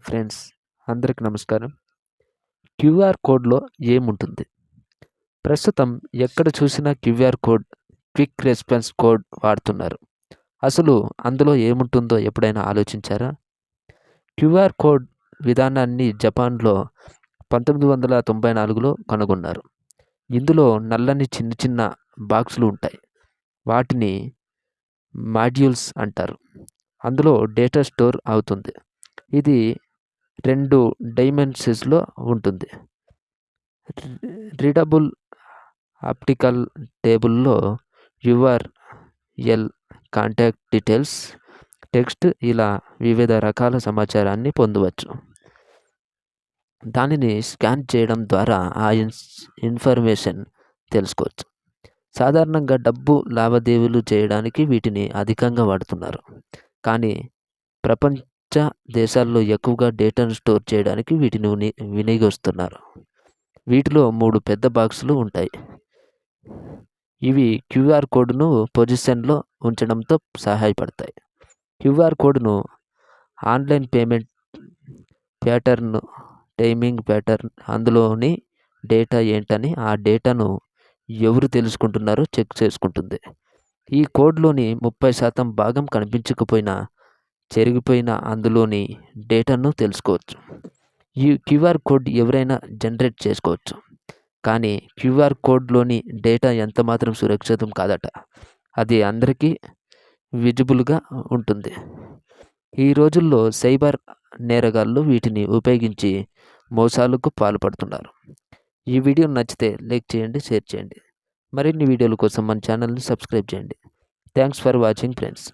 Friends అందరికి నమస్కారం. QR కోడ్లో ఏముంటుంది? ప్రస్తుతం ఎక్కడ చూసినా QR code quick response code వాడుతున్నారు. అసలు అందులో ఏముంటుందో ఎప్పుడైనా ఆలోచించారా? క్యూఆర్ కోడ్ విధానాన్ని జపాన్లో పంతొమ్మిది వందల తొంభై నాలుగులో కనుగొన్నారు. ఇందులో నల్లని చిన్న చిన్న బాక్సులు ఉంటాయి. వాటిని మాడ్యూల్స్ అంటారు. అందులో డేటా స్టోర్ అవుతుంది. ఇది రెండు డైమెన్షన్స్లో ఉంటుంది. రీడబుల్ ఆప్టికల్ టేబుల్లో URL contact details text ఇలా వివిధ రకాల సమాచారాన్ని పొందవచ్చు. దానిని స్కాన్ చేయడం ద్వారా ఆ ఇన్స్ ఇన్ఫర్మేషన్ తెలుసుకోవచ్చు. సాధారణంగా డబ్బు లావాదేవీలు చేయడానికి వీటిని అధికంగా వాడుతున్నారు. కానీ ప్రపంచ దేశాల్లో ఎక్కువగా డేటాను స్టోర్ చేయడానికి వీటిని విని వినియోగిస్తున్నారు. వీటిలో మూడు పెద్ద బాక్సులు ఉంటాయి. ఇవి క్యూఆర్ కోడ్ను పొజిషన్లో ఉంచడంతో సహాయపడతాయి. క్యూఆర్ కోడ్ను online payment pattern timing pattern అందులోని డేటా ఏంటని ఆ డేటాను ఎవరు తెలుసుకుంటున్నారో చెక్ చేసుకుంటుంది. ఈ కోడ్లోని ముప్పై శాతం భాగం కనిపించకపోయినా చెరిగిపోయిన అందులోని డేటాను తెలుసుకోవచ్చు. ఈ క్యూఆర్ కోడ్ ఎవరైనా జనరేట్ చేసుకోవచ్చు. కానీ క్యూఆర్ కోడ్లోని డేటా ఎంత మాత్రం సురక్షితం కాదట. అది అందరికీ విజిబుల్గా ఉంటుంది. ఈ రోజుల్లో సైబర్ నేరగాళ్ళు వీటిని ఉపయోగించి మోసాలకు పాల్పడుతున్నారు. ఈ వీడియో నచ్చితే లైక్ చేయండి షేర్ చేయండి. మరిన్ని వీడియోల కోసం మన ఛానల్ని సబ్స్క్రైబ్ చేయండి. Thanks for watching friends.